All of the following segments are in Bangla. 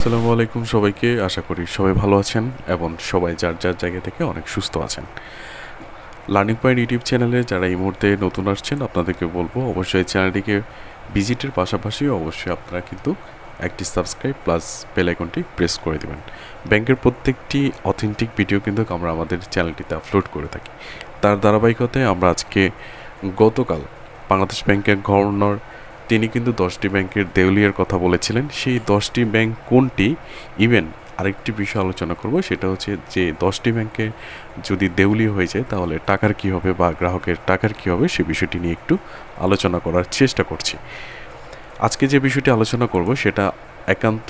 আসসালামু আলাইকুম সবাইকে। আশা করি সবাই ভালো আছেন এবং সবাই যার যার জায়গা থেকে অনেক সুস্থ আছেন। লার্নিং পয়েন্ট ইউটিউব চ্যানেলে যারা এই মুহূর্তে নতুন আসছেন, আপনাদেরকে বলব, অবশ্যই চ্যানেলটিকে ভিজিটের পাশাপাশি অবশ্যই আপনারা কিন্তু একটি সাবস্ক্রাইব প্লাস বেল আইকনটি প্রেস করে দেবেন। ব্যাংকের প্রত্যেকটি অথেন্টিক ভিডিও কিন্তু আমরা আমাদের চ্যানেলটিতে আপলোড করে থাকি। তার ধারাবাহিকতায় আমরা আজকে গতকাল বাংলাদেশ ব্যাংকের গভর্নর তিনি কিন্তু দশটি ব্যাংকের দেউলিয়ার কথা বলেছিলেন। সেই দশটি ব্যাংক কোনটি? ইভেন আরেকটি বিষয় আলোচনা করব, সেটা হচ্ছে যে দশটি ব্যাংকে যদি দেউলি হয়ে যায়, তাহলে টাকার কী হবে বা গ্রাহকের টাকার কী হবে, সে বিষয়টি নিয়ে একটু আলোচনা করার চেষ্টা করছি। আজকে যে বিষয়টি আলোচনা করব, সেটা একান্ত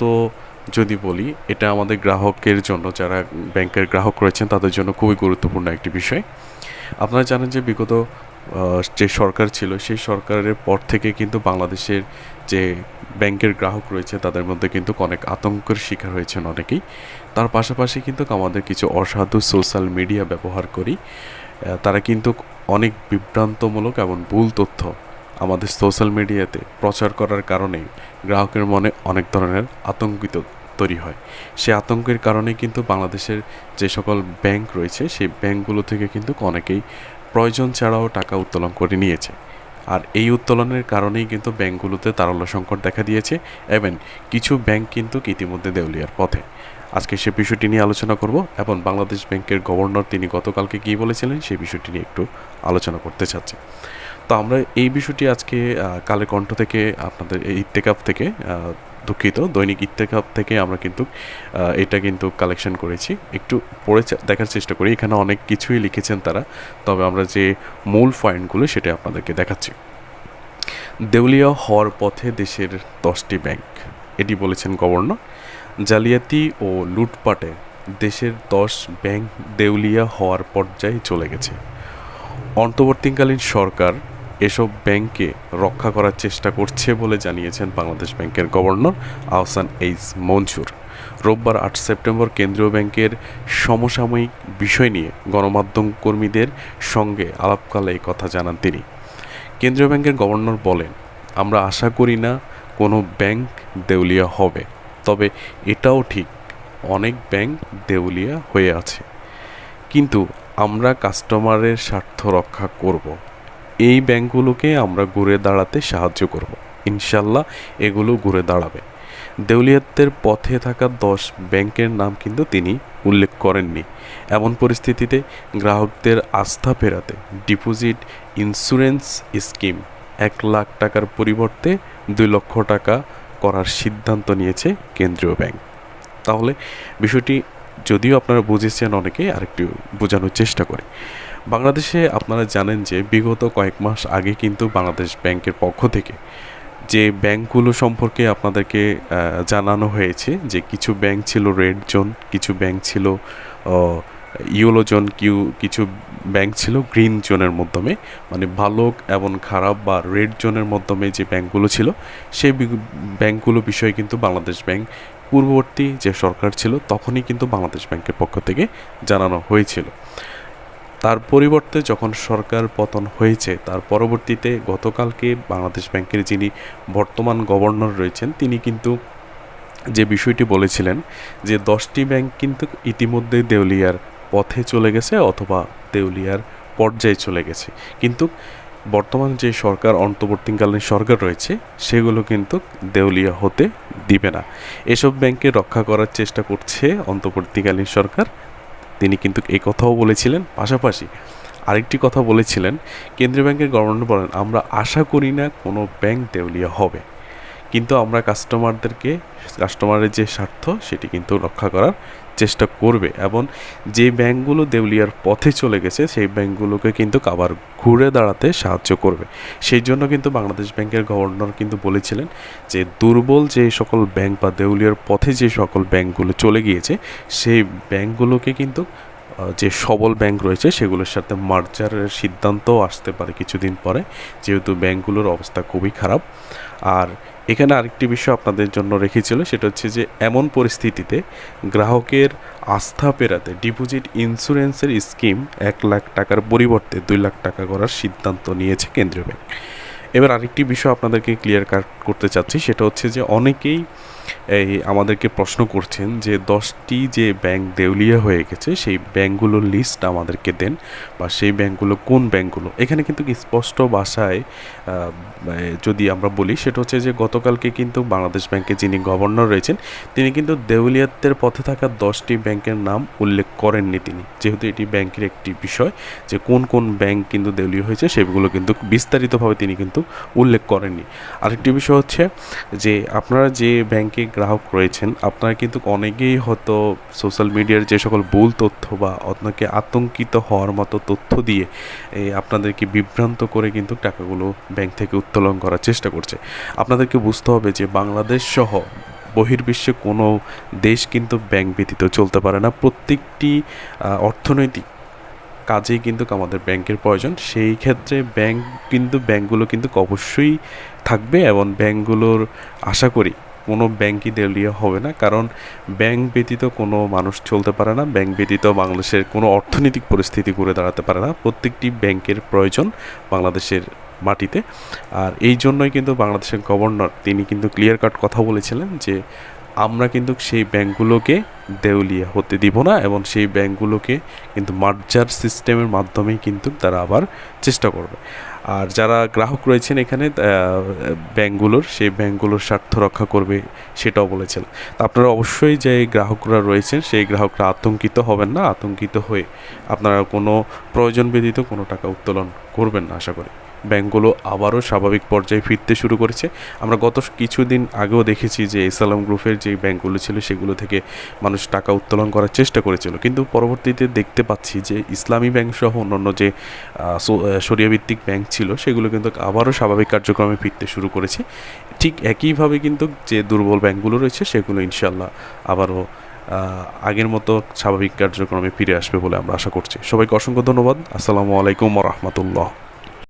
যদি বলি, এটা আমাদের গ্রাহকের জন্য, যারা ব্যাংকের গ্রাহক রয়েছেন, তাদের জন্য খুবই গুরুত্বপূর্ণ একটি বিষয়। আপনারা জানেন যে বিগত যে সরকার ছিল, সেই সরকারের পর থেকে কিন্তু বাংলাদেশের যে ব্যাংকের গ্রাহক রয়েছে, তাদের মধ্যে কিন্তু অনেক আতঙ্কের শিকার হয়েছেন অনেকেই। তার পাশাপাশি কিন্তু আমাদের কিছু অসাধু সোশ্যাল মিডিয়া ব্যবহার করি তারা কিন্তু অনেক বিভ্রান্তমূলক এবং ভুল তথ্য আমাদের সোশ্যাল মিডিয়াতে প্রচার করার কারণে গ্রাহকের মনে অনেক ধরনের আতঙ্কিত তৈরি হয়। সে আতঙ্কের কারণে কিন্তু বাংলাদেশের যে সকল ব্যাংক রয়েছে, সেই ব্যাংকগুলো থেকে কিন্তু অনেকেই প্রয়োজন ছাড়াও টাকা উত্তোলন করে নিয়েছে। আর এই উত্তোলনের কারণেই কিন্তু ব্যাংকগুলোতে তারল্য সংকট দেখা দিয়েছে এবং কিছু ব্যাংক কিন্তু ইতিমধ্যে দেউলিয়ার পথে। আজকে সে বিষয়টি নিয়ে আলোচনা করব এবং বাংলাদেশ ব্যাংকের গভর্নর তিনি গতকালকে কী বলেছিলেন সেই বিষয়টি নিয়ে একটু আলোচনা করতে চাচ্ছি। তো আমরা এই বিষয়টি আজকে কালের কণ্ঠ থেকে আপনাদের এই ইত্তেকাপ থেকে আহ, দুঃখিত, দৈনিক ইত্তেকাপ থেকে আমরা কিন্তু এটা কিন্তু কালেকশন করেছি। একটু পড়ে দেখার চেষ্টা করি, এখানে অনেক কিছুই লিখেছেন তারা, তবে আমরা যে মূল পয়েন্টগুলো সেটা আপনাদেরকে দেখাচ্ছি। দেউলিয়া হওয়ার পথে দেশের দশটি ব্যাংক এটি বলেছেন গভর্নর জালিয়াতি ও লুটপাটে দেশের দশ ব্যাংক দেউলিয়া হওয়ার পর্যায়ে চলে গেছে। অন্তর্বর্তীকালীন সরকার এসব ব্যাংককে রক্ষা করার চেষ্টা করছে বলে জানিয়েছেন বাংলাদেশ ব্যাংকের গভর্নর আহসান এইস মনসুর। রোববার আট সেপ্টেম্বর কেন্দ্রীয় ব্যাংকের সমসাময়িক বিষয় নিয়ে গণমাধ্যম কর্মীদের সঙ্গে আলাপকালে এই কথা জানান তিনি। কেন্দ্রীয় ব্যাংকের গভর্নর বলেন, আমরা আশা করি না কোনো ব্যাংক দেউলিয়া হবে, তবে এটাও ঠিক, অনেক ব্যাংক দেউলিয়া হয়ে আছে। কিন্তু আমরা কাস্টমারের স্বার্থ রক্ষা করব। এই ব্যাংকগুলোকে আমরা ঘুরে দাঁড়াতে সাহায্য করব। ইনশাল্লাহ এগুলো ঘুরে দাঁড়াবে। দেউলিয়াতের পথে থাকা দশ ব্যাংকের নাম কিন্তু তিনি উল্লেখ করেননি। এমন পরিস্থিতিতে গ্রাহকদের আস্থা ফেরাতে ডিপোজিট ইন্স্যুরেন্স স্কিম এক লাখ টাকার পরিবর্তে দুই লক্ষ টাকা করার সিদ্ধান্ত নিয়েছে কেন্দ্রীয় ব্যাংক। তাহলে বিষয়টি যদিও আপনারা বুঝেছেন অনেকে, আরেকটু বোঝানোর চেষ্টা করি। বাংলাদেশে আপনারা জানেন যে বিগত কয়েক মাস আগে কিন্তু বাংলাদেশ ব্যাংকের পক্ষ থেকে যে ব্যাংকগুলো সম্পর্কে আপনাদেরকে জানানো হয়েছে যে কিছু ব্যাংক ছিল রেড জোন, কিছু ব্যাংক ছিল ইয়েলো জোন, কিউ, কিছু ব্যাংক ছিল গ্রিন জোনের মাধ্যমে। মানে ভালো এবং খারাপ বা রেড জোনের মাধ্যমে যে ব্যাংকগুলো ছিল সেই ব্যাংকগুলো বিষয়ে কিন্তু বাংলাদেশ ব্যাংক পূর্ববর্তী যে সরকার ছিল, তখনই কিন্তু বাংলাদেশ ব্যাংকের পক্ষ থেকে জানানো হয়েছিল। তার পরিবর্তে যখন সরকার পতন হয়েছে, তার পরবর্তীতে গতকালকে বাংলাদেশ ব্যাংকের যিনি বর্তমান গভর্নর রয়েছেন, তিনি কিন্তু যে বিষয়টি বলেছিলেন যে দশটি ব্যাংক কিন্তু ইতিমধ্যে দেউলিয়ার পথে চলে গেছে অথবা দেউলিয়ার পর্যায়ে চলে গেছে। কিন্তু বর্তমান যে সরকার, অন্তর্বর্তীকালীন সরকার রয়েছে, সেগুলো কিন্তু দেউলিয়া হতে দিবে না। এসব ব্যাংকে রক্ষা করার চেষ্টা করছে অন্তর্বর্তীকালীন সরকার। তিনি কিন্তু এই কথাও বলেছিলেন, পাশাপাশি আরেকটি কথা বলেছিলেন, কেন্দ্রীয় ব্যাংকের গভর্নর বলেন, আমরা আশা করি না কোনো ব্যাংক দেউলিয়া হবে। কিন্তু আমরা কাস্টমারদেরকে কাস্টমারের যে স্বার্থ, সেটি কিন্তু রক্ষা করার চেষ্টা করবে। এবং যে ব্যাংকগুলো দেউলিয়ার পথে চলে গেছে, সেই ব্যাংকগুলোকে কিন্তু আবার ঘুরে দাঁড়াতে সাহায্য করবে। সেই জন্য কিন্তু বাংলাদেশ ব্যাংকের গভর্নর কিন্তু বলেছিলেন যে, দুর্বল যে সকল ব্যাংক বা দেউলিয়ার পথে যে সকল ব্যাংকগুলো চলে গিয়েছে, সেই ব্যাংকগুলোকে কিন্তু যে সবল ব্যাংক রয়েছে সেগুলোর সাথে মার্জারের সিদ্ধান্তও আসতে পারে কিছুদিন পরে। যেহেতু ব্যাংকগুলোর অবস্থা খুবই খারাপ। আর এখানে আরেকটি বিষয় আপনাদের জন্য রেখেছিল, সেটা হচ্ছে যে এমন পরিস্থিতিতে গ্রাহকের আস্থা পেরাতে ডিপোজিট ইন্স্যুরেন্সের স্কিম এক লাখ টাকার পরিবর্তে দুই লাখ টাকা করার সিদ্ধান্ত নিয়েছে কেন্দ্রীয় ব্যাংক। এবার আরেকটি বিষয় আপনাদেরকে ক্লিয়ার কাট করতে চাচ্ছি, সেটা হচ্ছে যে অনেকেই এই আমাদেরকে প্রশ্ন করছেন যে দশটি যে ব্যাংক দেউলিয়া হয়ে গেছে, সেই ব্যাংকগুলোর লিস্ট আমাদেরকে দেন বা সেই ব্যাংকগুলো কোন ব্যাংকগুলো এখানে কিন্তু স্পষ্ট ভাষায় যদি আমরা বলি, সেটা হচ্ছে যে গতকালকে কিন্তু বাংলাদেশ ব্যাংকে যিনি গভর্নর রয়েছেন, তিনি কিন্তু দেউলিয়াত্বের পথে থাকা দশটি ব্যাংকের নাম উল্লেখ করেননি তিনি। যেহেতু এটি ব্যাংকের একটি বিষয় যে কোন কোন ব্যাংক কিন্তু দেউলিয়া হয়েছে, সেগুলো কিন্তু বিস্তারিতভাবে তিনি কিন্তু উল্লেখ করেননি। আরেকটি বিষয় হচ্ছে যে, আপনারা যে ব্যাংকে গ্রাহক রয়েছেন, আপনারা কিন্তু অনেকেই হয়তো সোশ্যাল মিডিয়ার যে সকল ভুল তথ্য বা আপনাকে আতঙ্কিত হওয়ার মতো তথ্য দিয়ে আপনাদেরকে বিভ্রান্ত করে কিন্তু টাকাগুলো ব্যাংক থেকে উত্তোলন করার চেষ্টা করছে। আপনাদেরকে বুঝতে হবে যে, বাংলাদেশ সহ বহির্বিশ্বে কোনো দেশ কিন্তু ব্যাংক ব্যতীত চলতে পারে না। প্রত্যেকটি অর্থনৈতিক কাজেই কিন্তু আমাদের ব্যাংকের প্রয়োজন। সেই ক্ষেত্রে ব্যাংক কিন্তু, ব্যাংকগুলো কিন্তু অবশ্যই থাকবে এবং ব্যাংকগুলোর আশা করি কোনো ব্যাংকই দেউলিয়া হবে না। কারণ ব্যাংক ব্যতীত কোনো মানুষ চলতে পারে না, ব্যাংক ব্যতীত বাংলাদেশের কোনো অর্থনৈতিক পরিস্থিতি ঘুরে দাঁড়াতে পারে না। প্রত্যেকটি ব্যাংকের প্রয়োজন বাংলাদেশের মাটিতে। আর এই জন্যই কিন্তু বাংলাদেশের গভর্নর তিনি কিন্তু ক্লিয়ার কাট কথা বলেছিলেন যে আমরা কিন্তু সেই ব্যাংকগুলোকে দেউলিয়া হতে দিব না এবং সেই ব্যাংকগুলোকে কিন্তু মার্জার সিস্টেমের মাধ্যমেই কিন্তু তারা আবার চেষ্টা করবে। আর যারা গ্রাহক রয়েছেন এখানে আহ, ব্যাংকগুলোর সেই ব্যাংকগুলোর স্বার্থ রক্ষা করবে সেটাও বলেছেন। তা আপনারা অবশ্যই যে গ্রাহকরা রয়েছেন সেই গ্রাহকরা আতঙ্কিত হবেন না আতঙ্কিত হয়ে আপনারা কোনো প্রয়োজন ব্যতীত কোনো টাকা উত্তোলন করবেন না আশা করি। ব্যাংকগুলো আবারও স্বাভাবিক পর্যায়ে ফিরতে শুরু করেছে। আমরা গত কিছুদিন আগেও দেখেছি যে ইসলাম গ্রুপের যে ব্যাংকগুলো ছিল সেগুলো থেকে মানুষ টাকা উত্তোলন করার চেষ্টা করেছিল। কিন্তু পরবর্তীতে দেখতে পাচ্ছি যে ইসলামী ব্যাংক সহ অন্যান্য যে সরিয়াভিত্তিক ব্যাংক ছিল, সেগুলো কিন্তু আবারও স্বাভাবিক কার্যক্রমে ফিরতে শুরু করেছে। ঠিক একইভাবে কিন্তু যে দুর্বল ব্যাংকগুলো রয়েছে, সেগুলো ইনশাল্লাহ আবারও আগের মতো স্বাভাবিক কার্যক্রমে ফিরে আসবে বলে আমরা আশা করছি। সবাইকে অসংখ্য ধন্যবাদ। আসসালামু আলাইকুম রহমতুল্লাহ।